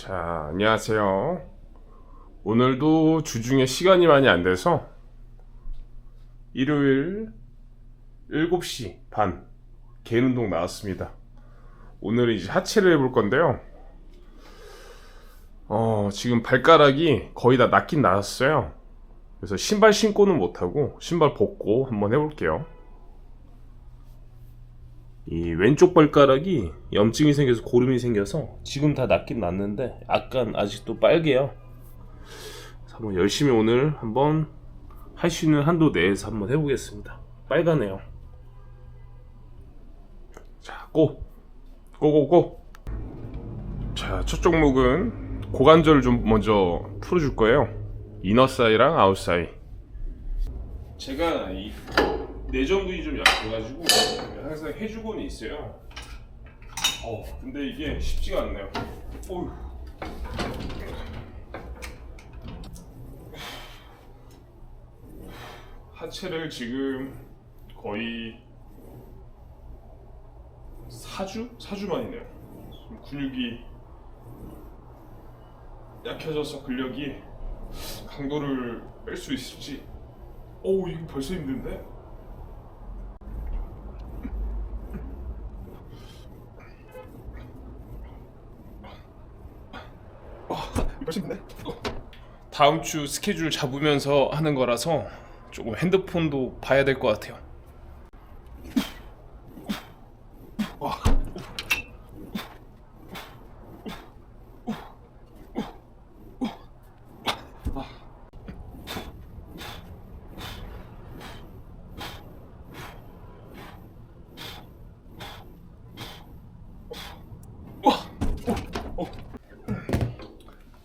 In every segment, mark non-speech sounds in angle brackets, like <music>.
자, 안녕하세요. 오늘도 주중에 시간이 많이 안 돼서 일요일 7시 반 개인 운동 나왔습니다. 오늘은 이제 하체를 해볼 건데요. 어, 지금 발가락이 거의 다 낫긴 나았어요. 그래서 신발 신고는 못하고 신발 벗고 한번 해볼게요. 이 왼쪽 발가락이 염증이 생겨서 고름이 생겨서 지금 다 낫긴 낫는데 약간 아직도 빨개요. 한번 열심히 오늘 한번 할 수 있는 한도 내에서 한번 해보겠습니다. 빨가네요. 자, 고! 고고고! 자, 첫 종목은 고관절을 좀 먼저 풀어줄 거예요. 이너 사이랑 아웃 사이. 제가 이 내전근이 좀 약해가지고 항상 해주고는 있어요. 어, 근데 이게 쉽지가 않네요. 어휴. 하체를 지금 거의 4주? 4주 만이네요. 지금 근육이 약해져서 근력이 강도를 뺄 수 있을지. 오, 이거 벌써 힘든데? 맛있네. 다음 주 스케줄 잡으면서 하는 거라서 조금 핸드폰도 봐야 될 것 같아요.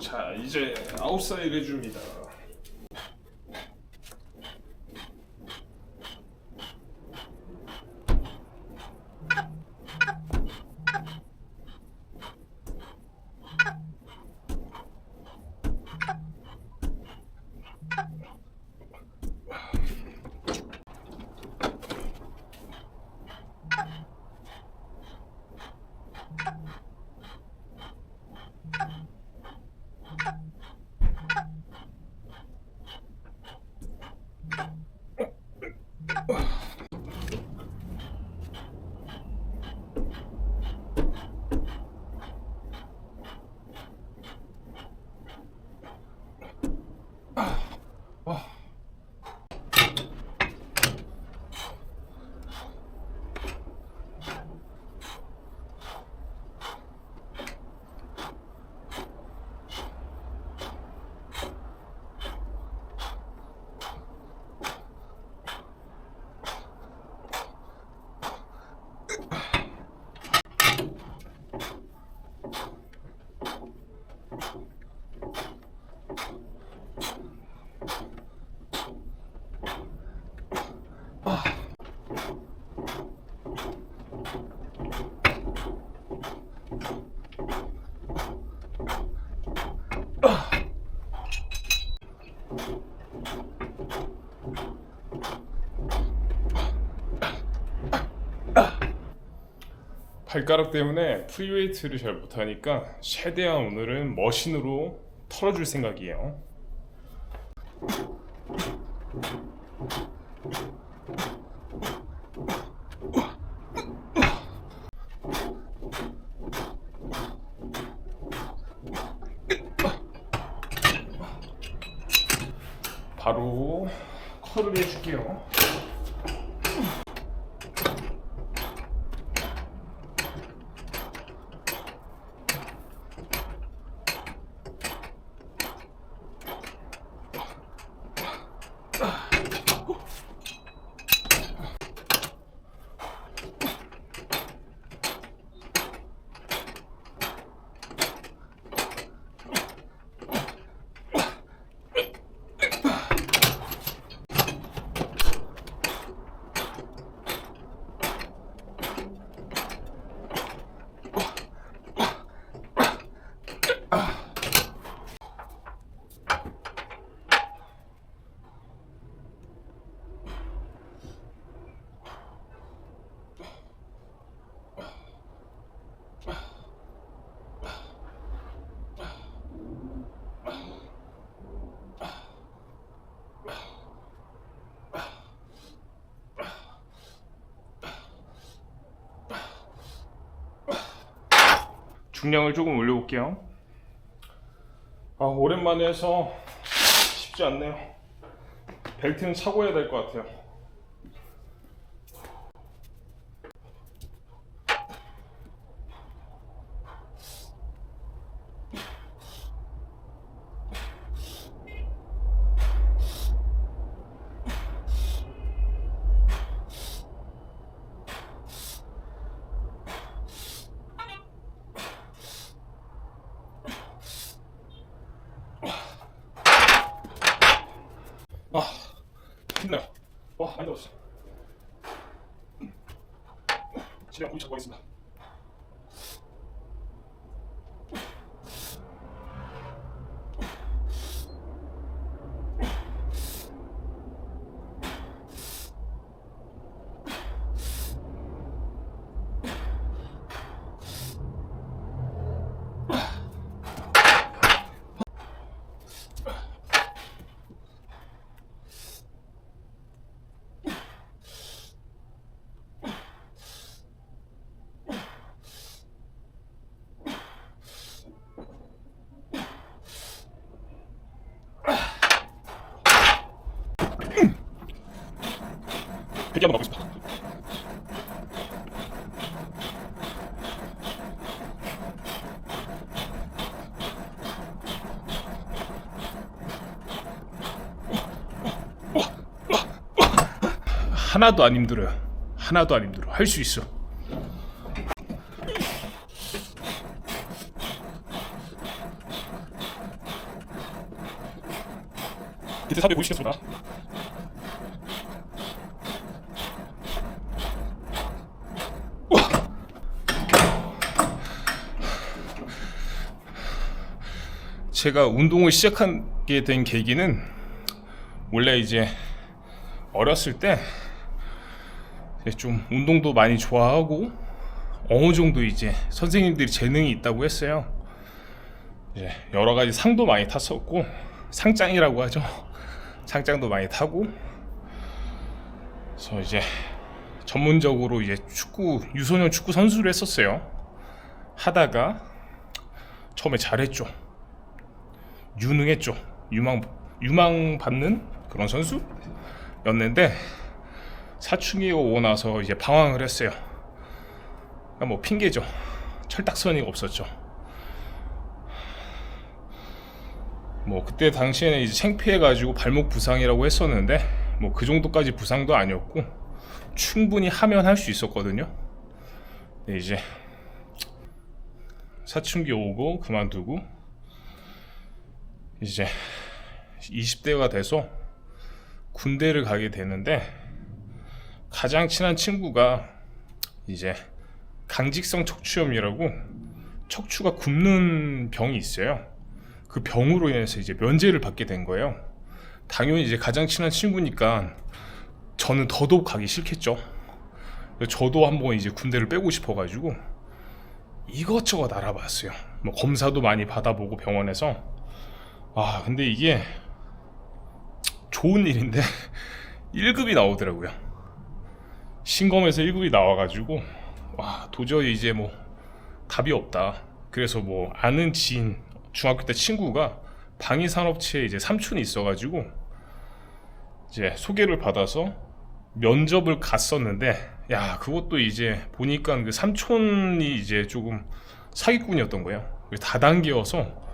자, 아웃사이드 해줍니다. 발가락 때문에 프리웨이트를 잘 못하니까 최대한 오늘은 머신으로 털어줄 생각이에요. 바로 컬을 해줄게요. 중량을 조금 올려볼게요. 아 오랜만에 해서 쉽지 않네요. 벨트는 차고 해야 될 것 같아요. 아 힘나요. 와 많이 넣었어. 집에 고기 잡고 가겠습니다. 대기 한번 가보겠습니다. 하나도 안 힘들어요. 하나도 안 힘들어. 할 수 있어. 삽입 보시겠습니다. 제가 운동을 시작하게 된 계기는 원래 이제 어렸을 때 좀 운동도 많이 좋아하고 어느 정도 이제 선생님들이 재능이 있다고 했어요. 이제 여러 가지 상도 많이 탔었고 상장이라고 하죠. <laughs> 상장도 많이 타고 그래서 이제 전문적으로 이제 축구 유소년 축구 선수를 했었어요. 하다가 처음에 잘했죠. 유능했죠. 유망 유망 받는 그런 선수였는데 사춘기가 오고 나서 이제 방황을 했어요. 그러니까 뭐 핑계죠. 철딱선이 없었죠. 뭐 그때 당시에는 이제 창피해가지고 발목 부상이라고 했었는데 뭐 그 정도까지 부상도 아니었고 충분히 하면 할 수 있었거든요. 이제 사춘기 오고 그만두고 이제 20대가 돼서 군대를 가게 되는데 가장 친한 친구가 이제 강직성 척추염이라고 척추가 굽는 병이 있어요. 그 병으로 인해서 이제 면제를 받게 된 거예요. 당연히 이제 가장 친한 친구니까 저는 더더욱 가기 싫겠죠. 저도 한번 이제 군대를 빼고 싶어가지고 이것저것 알아봤어요. 뭐 검사도 많이 받아보고 병원에서 아 근데 이게 좋은 일인데 <laughs> 1급이 나오더라고요. 신검에서 1급이 나와가지고 와 도저히 이제 뭐 답이 없다. 그래서 뭐 아는 지인 중학교 때 친구가 방위산업체에 이제 삼촌이 있어가지고 이제 소개를 받아서 면접을 갔었는데 야 그것도 이제 보니까 그 삼촌이 이제 조금 사기꾼이었던 거예요. 다단계여서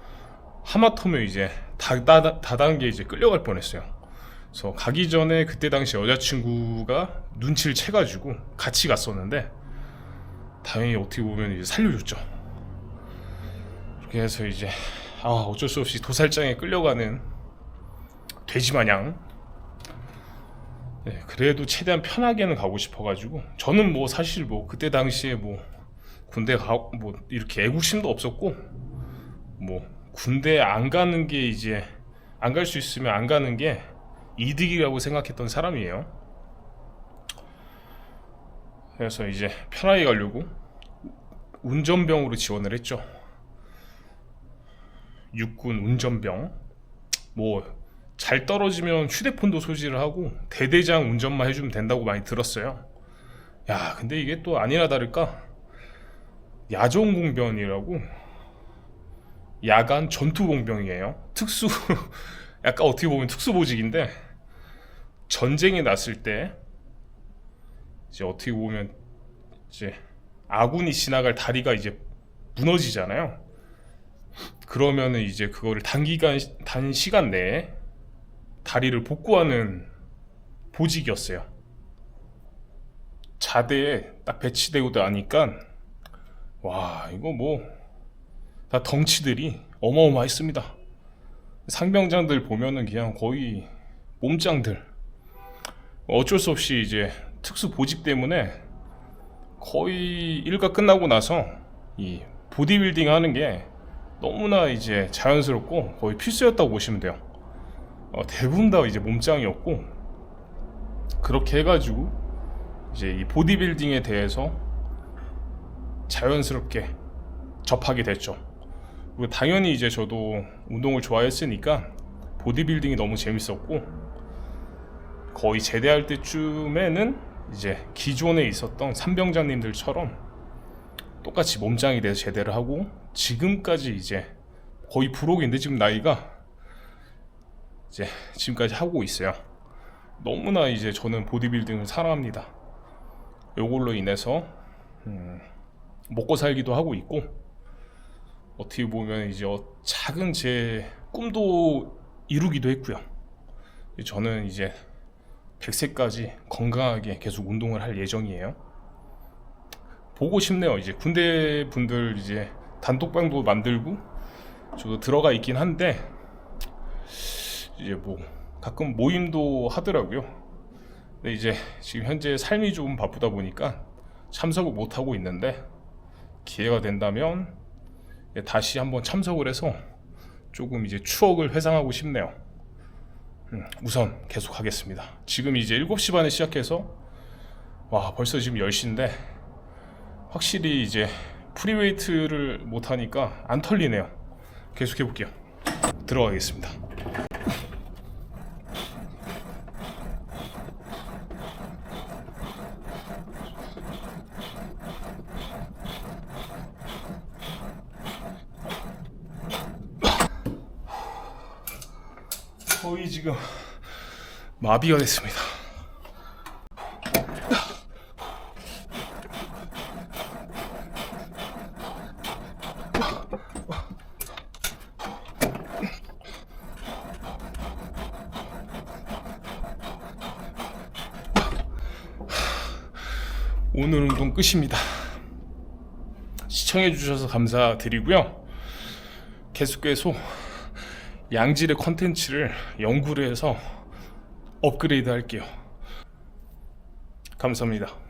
하마터면 이제 다단계 이제 끌려갈 뻔했어요. 그래서 가기 전에 그때 당시 여자친구가 눈치를 채가지고 같이 갔었는데 다행히 어떻게 보면 이제 살려줬죠. 그렇게 해서 이제 아 어쩔 수 없이 도살장에 끌려가는 돼지 마냥. 네, 그래도 최대한 편하게는 가고 싶어가지고 저는 뭐 사실 뭐 그때 당시에 뭐 군대 가뭐 이렇게 애국심도 없었고 뭐 군대 안 가는 게 이제 안 갈 수 있으면 안 가는 게 이득이라고 생각했던 사람이에요. 그래서 이제 편하게 가려고 운전병으로 지원을 했죠. 육군 운전병. 뭐 잘 떨어지면 휴대폰도 소지를 하고 대대장 운전만 해주면 된다고 많이 들었어요. 야, 근데 이게 또 아니나 다를까 야전공변이라고 야간 전투 봉병이에요. 특수 <laughs> 약간 어떻게 보면 특수 보직인데 전쟁이 났을 때 이제 어떻게 보면 이제 아군이 지나갈 다리가 이제 무너지잖아요. 그러면은 이제 그거를 단기간 단 시간 내에 다리를 복구하는 보직이었어요. 자대에 딱 배치되고 나니까 와 이거 뭐다 덩치들이 어마어마했습니다. 상병장들 보면은 그냥 거의 몸짱들. 어쩔 수 없이 이제 특수 보직 때문에 거의 일과 끝나고 나서 이 보디빌딩 하는 게 너무나 이제 자연스럽고 거의 필수였다고 보시면 돼요. 어, 대부분 다 이제 몸짱이었고 그렇게 해가지고 이제 이 보디빌딩에 대해서 자연스럽게 접하게 됐죠. 그리고 당연히 이제 저도 운동을 좋아했으니까 보디빌딩이 너무 재밌었고 거의 제대할 때쯤에는 이제 기존에 있었던 삼병장님들처럼 똑같이 몸짱이 돼서 제대를 하고 지금까지 이제 거의 부록인데 지금 나이가 이제 지금까지 하고 있어요. 너무나 이제 저는 보디빌딩을 사랑합니다. 요걸로 인해서 음, 먹고 살기도 하고 있고 어떻게 보면 이제 어- 작은 제 꿈도 이루기도 했고요. 저는 이제 100세까지 건강하게 계속 운동을 할 예정이에요. 보고 싶네요. 이제 군대 분들 이제 단톡방도 만들고 저도 들어가 있긴 한데 이제 뭐 가끔 모임도 하더라고요. 근데 이제 지금 현재 삶이 좀 바쁘다 보니까 참석을 못 하고 있는데 기회가 된다면 예, 다시 한번 참석을 해서 조금 이제 추억을 회상하고 싶네요. 음, 우선 계속 하겠습니다. 지금 이제 7시 반에 시작해서 와 벌써 지금 10시인데 확실히 이제 프리웨이트를 못 하니까 안 털리네요. 계속 해볼게요. 들어가겠습니다. 거의 지금 마비가 됐습니다. 오늘 운동 끝입니다. 시청해주셔서 감사드리고요. 계속해서 양질의 컨텐츠를 연구를 해서 업그레이드 할게요. 감사합니다.